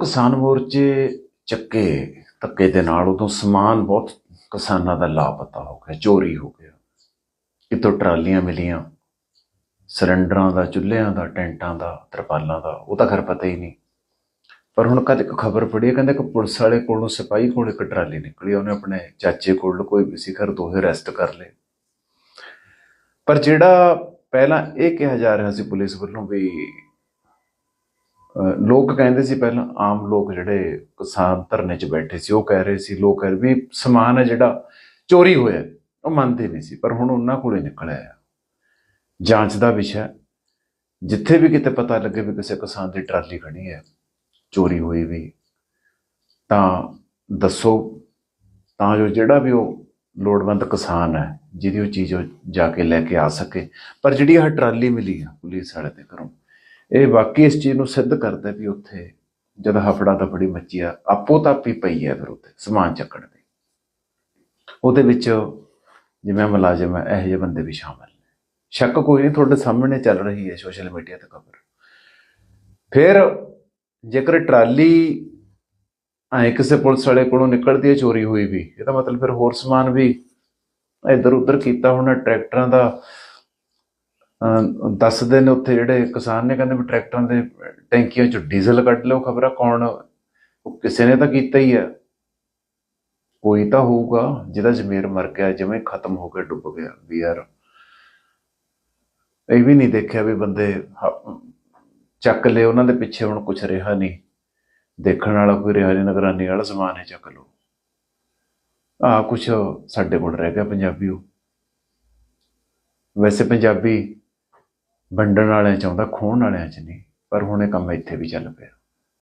ਕਿਸਾਨ ਮੋਰਚੇ ਚੱਕੇ ਧੱਕੇ ਦੇ ਨਾਲ ਉਦੋਂ ਸਮਾਨ ਬਹੁਤ ਕਿਸਾਨਾਂ ਦਾ ਲਾਪਤਾ ਹੋ ਗਿਆ ਚੋਰੀ ਹੋ ਗਿਆ। ਕਿਤੋਂ ਟਰਾਲੀਆਂ ਮਿਲੀਆਂ ਸਿਲੰਡਰਾਂ ਦਾ ਚੁੱਲ੍ਹਿਆਂ ਦਾ ਟੈਂਟਾਂ ਦਾ ਤਰਪਾਲਾਂ ਦਾ ਉਹ ਤਾਂ ਖਰ ਪਤਾ ਹੀ ਨਹੀਂ। ਪਰ ਹੁਣ ਕਦੇ ਇੱਕ ਖਬਰ ਪੜੀ ਹੈ, ਕਹਿੰਦੇ ਕਿ ਪੁਲਿਸ ਵਾਲੇ ਕੋਲੋਂ ਸਿਪਾਹੀ ਕੋਲ ਇੱਕ ਟਰਾਲੀ ਨਿਕਲੀ ਉਹਨੇ ਆਪਣੇ ਚਾਚੇ ਕੋਲ ਕੋਈ ਵੀ ਸੀ ਘਰ ਦੋਹੇ ਅਰੈਸਟ ਕਰ ਲਏ। ਪਰ ਜਿਹੜਾ ਪਹਿਲਾਂ ਇਹ ਕਿਹਾ ਜਾ ਰਿਹਾ ਸੀ ਪੁਲਿਸ ਵੱਲੋਂ ਵੀ ਲੋਕ ਕਹਿੰਦੇ ਸੀ ਪਹਿਲਾਂ, ਆਮ ਲੋਕ ਜਿਹੜੇ ਕਿਸਾਨ ਧਰਨੇ 'ਚ ਬੈਠੇ ਸੀ, ਉਹ ਕਹਿ ਰਹੇ ਸੀ, ਲੋਕ ਕਹਿ ਰਹੇ ਵੀ ਸਮਾਨ ਹੈ ਜਿਹੜਾ ਚੋਰੀ ਹੋਇਆ, ਉਹ ਮੰਨਦੇ ਨਹੀਂ ਸੀ, ਪਰ ਹੁਣ ਉਹਨਾਂ ਕੋਲੇ ਨਿਕਲਿਆ ਆ। ਜਾਂਚ ਦਾ ਵਿਸ਼ਾ ਜਿੱਥੇ ਵੀ ਕਿਤੇ ਪਤਾ ਲੱਗੇ ਵੀ ਕਿਸੇ ਕਿਸਾਨ ਦੀ ਟਰਾਲੀ ਖੜੀ ਹੈ, ਚੋਰੀ ਹੋਈ ਵੀ, ਤਾਂ ਦੱਸੋ, ਤਾਂ ਜੋ ਜਿਹੜਾ ਵੀ ਉਹ ਲੋੜਵੰਦ ਕਿਸਾਨ ਹੈ, ਜਿਹਦੀ ਉਹ ਚੀਜ਼ ਉਹ ਜਾ ਕੇ ਲੈ ਕੇ ਆ ਸਕੇ। ਪਰ ਜਿਹੜੀ ਇਹ ਟਰਾਲੀ ਮਿਲੀ ਆ ਪੁਲਿਸ ਵਾਲੇ ਦੇ ਘਰੋਂ ਇਹ ਵਾਕਈ ਇਸ ਚੀਜ਼ ਨੂੰ ਸਿੱਧ ਕਰਦਾ ਵੀ ਉੱਥੇ ਜਦ ਹਫੜਾ ਦਫੜੀ ਮੱਚੀ ਆ, ਆਪੋ ਤਾਪੀ ਪਈ ਹੈ ਫਿਰ ਉੱਥੇ, ਸਮਾਨ ਚੱਕਣ ਦੀ। ਉਹਦੇ ਵਿੱਚ ਜਿਵੇਂ ਮੁਲਾਜ਼ਮ ਹੈ, ਇਹੋ ਜਿਹੇ ਬੰਦੇ ਵੀ ਸ਼ਾਮਲ ਨੇ। ਸ਼ੱਕ ਕੋਈ ਨਹੀਂ, ਤੁਹਾਡੇ ਸਾਹਮਣੇ ਚੱਲ ਰਹੀ ਹੈ ਸੋਸ਼ਲ ਮੀਡੀਆ ਤੇ ਖਬਰ। ਫਿਰ ਜੇਕਰ ਟਰਾਲੀ ਐ ਕਿਸੇ ਪੁਲਿਸ ਵਾਲੇ ਕੋਲੋਂ ਨਿਕਲਦੀ ਹੈ ਚੋਰੀ ਹੋਈ ਵੀ, ਇਹਦਾ ਮਤਲਬ ਫਿਰ ਹੋਰ ਸਮਾਨ ਵੀ ਇੱਧਰ ਉੱਧਰ ਕੀਤਾ ਹੋਣਾ, ਟਰੈਕਟਰਾਂ ਦਾ ਦੱਸਦੇ ਨੇ ਉੱਥੇ ਜਿਹੜੇ ਕਿਸਾਨ ਨੇ, ਕਹਿੰਦੇ ਵੀ ਟਰੈਕਟਰਾਂ ਦੇ ਟੈਂਕੀਆਂ ਚੋਂ ਡੀਜ਼ਲ ਕੱਢ ਲਿਓ, ਖਬਰਾਂ ਕੌਣ ਉਹ ਕਿਸੇ ਨੇ ਤਾਂ ਕੀਤਾ ਹੀ ਹੈ ਕੋਈ ਤਾਂ ਹੋਊਗਾ, ਜਿਹਦਾ ਜ਼ਮੀਰ ਮਰ ਗਿਆ, ਜਿਵੇਂ ਖਤਮ ਹੋ ਕੇ ਡੁੱਬ ਗਿਆ, ਵੀ ਯਾਰ ਇਹ ਵੀ ਨਹੀਂ ਦੇਖਿਆ ਵੀ ਬੰਦੇ ਚੱਕ ਲਏ, ਉਹਨਾਂ ਦੇ ਪਿੱਛੇ ਹੁਣ ਕੁਝ ਰਿਹਾ ਨਹੀਂ। ਦੇਖਣ ਵਾਲਾ ਕੋਈ ਰਿਹਾ ਨਹੀਂ, ਨਿਗਰਾਨੀ ਵਾਲਾ ਸਮਾਨ ਹੈ ਚੱਕ ਲਓ। ਆ ਕੁਝ ਸਾਡੇ ਕੋਲ ਰਹਿ ਗਿਆ ਪੰਜਾਬੀਓ। ਵੈਸੇ ਪੰਜਾਬੀ ਵੰਡਣ ਵਾਲਿਆਂ ਚ ਆਉਂਦਾ ਖੋਹਣ ਵਾਲਿਆਂ ਚ ਨਹੀਂ, ਪਰ ਹੁਣ ਇਹ ਕੰਮ ਇੱਥੇ ਵੀ ਚੱਲ ਪਿਆ।